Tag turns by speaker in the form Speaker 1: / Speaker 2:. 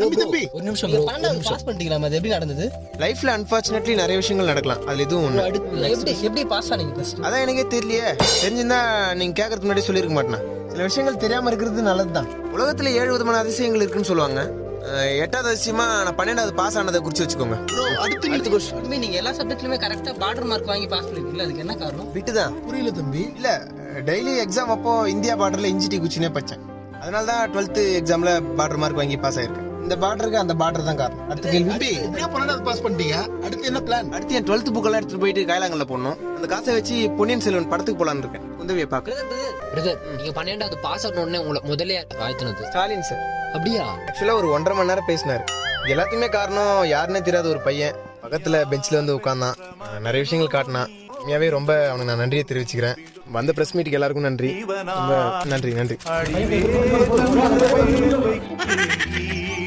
Speaker 1: தம்பி தம்பி
Speaker 2: ஒரு நிமிஷம்
Speaker 3: பாஸ் பண்ணிட்டீங்களா அது எப்படி நடந்தது?
Speaker 4: லைஃப்ல அன்பார்ச்சுனேட்லி நிறைய விஷயங்கள் நடக்கலாம். அதுல ஒண்ணு
Speaker 3: அடுத்து எப்படி எப்படி பாஸ் ஆனீங்க ஃபர்ஸ்ட்
Speaker 4: அதான் எனக்கே தெரியலையே. தெரிஞ்சிருந்தா நீங்க கேட்கறதுக்கு முன்னாடி சொல்லியிருக்க மாட்டேனா? சில விஷயங்கள் தெரியாம இருக்கிறது நல்லதுதான். உலகத்துல ஏழு விதமான அதிசயங்கள் இருக்குன்னு சொல்லுவாங்க. எட்டாவது அதிசயமா நான் பன்னெண்டாவது பாஸ் ஆனதை குறிச்சு வச்சுக்கோங்க.
Speaker 1: ப்ரோ அடுத்து
Speaker 3: அடுத்த கொஸ்டின் தம்பி நீங்க எல்லா சப்ஜெக்ட்லயுமே கரெக்டா பார்டர் மார்க் வாங்கி பாஸ் பண்ணிருக்கீங்களா? அதுக்கு என்ன காரணம்?
Speaker 4: விட்டுதான்.
Speaker 1: புரியல தம்பி.
Speaker 4: இல்ல டெய்லி எக்ஸாம் அப்போ இந்தியா பார்டர்ல இஞ்சி டீ குச்சினே படிச்சேன். அதனால தான் டுவெல்த் எக்ஸாம்ல பார்டர் மார்க் வாங்கி பாஸ் ஆயிருக்கேன். இந்த பார்டருக்கு அந்த பார்டர் தான் காரணம். அடுத்த கேள்வி.
Speaker 1: எப்படியோ பன்னெண்டாவது பாஸ் பண்ணிட்டீங்க. அடுத்து என்ன பிளான்
Speaker 4: அடுத்து என் டுவெல்த் புக்கெல்லாம் எடுத்துட்டு போயிட்டு கைலாங்கல்ல போடணும். அந்த காசை வச்சு பொன்னியின் செல்வன் படத்துக்கு போலான்னு இருக்கேன். உதவியை பார்க்க.
Speaker 2: பிரதர் நீங்க பன்னெண்டாவது பாஸ் உடனே உங்களை முதல்ல வாழ்த்துனது
Speaker 4: ஸ்டாலின் சார்.
Speaker 2: அப்படியா?
Speaker 4: ஆக்சுவலா ஒரு ஒன்றரை மணி நேரம் பேசினாரு. எல்லாத்தையுமே காரணம் யாருன்னே தெரியாத ஒரு பையன். பக்கத்துல பெஞ்ச்ல வந்து உட்கார்ந்தான். அஹ் நிறைய விஷயங்கள் காட்டினான். உண்மையாவே ரொம்ப அவனுக்கு நான் நன்றியை தெரிவிச்சுக்கிறேன். வந்த பிரஸ் மீட்டுக்கு எல்லாருக்கும் நன்றி. ரொம்ப நன்றி நன்றி.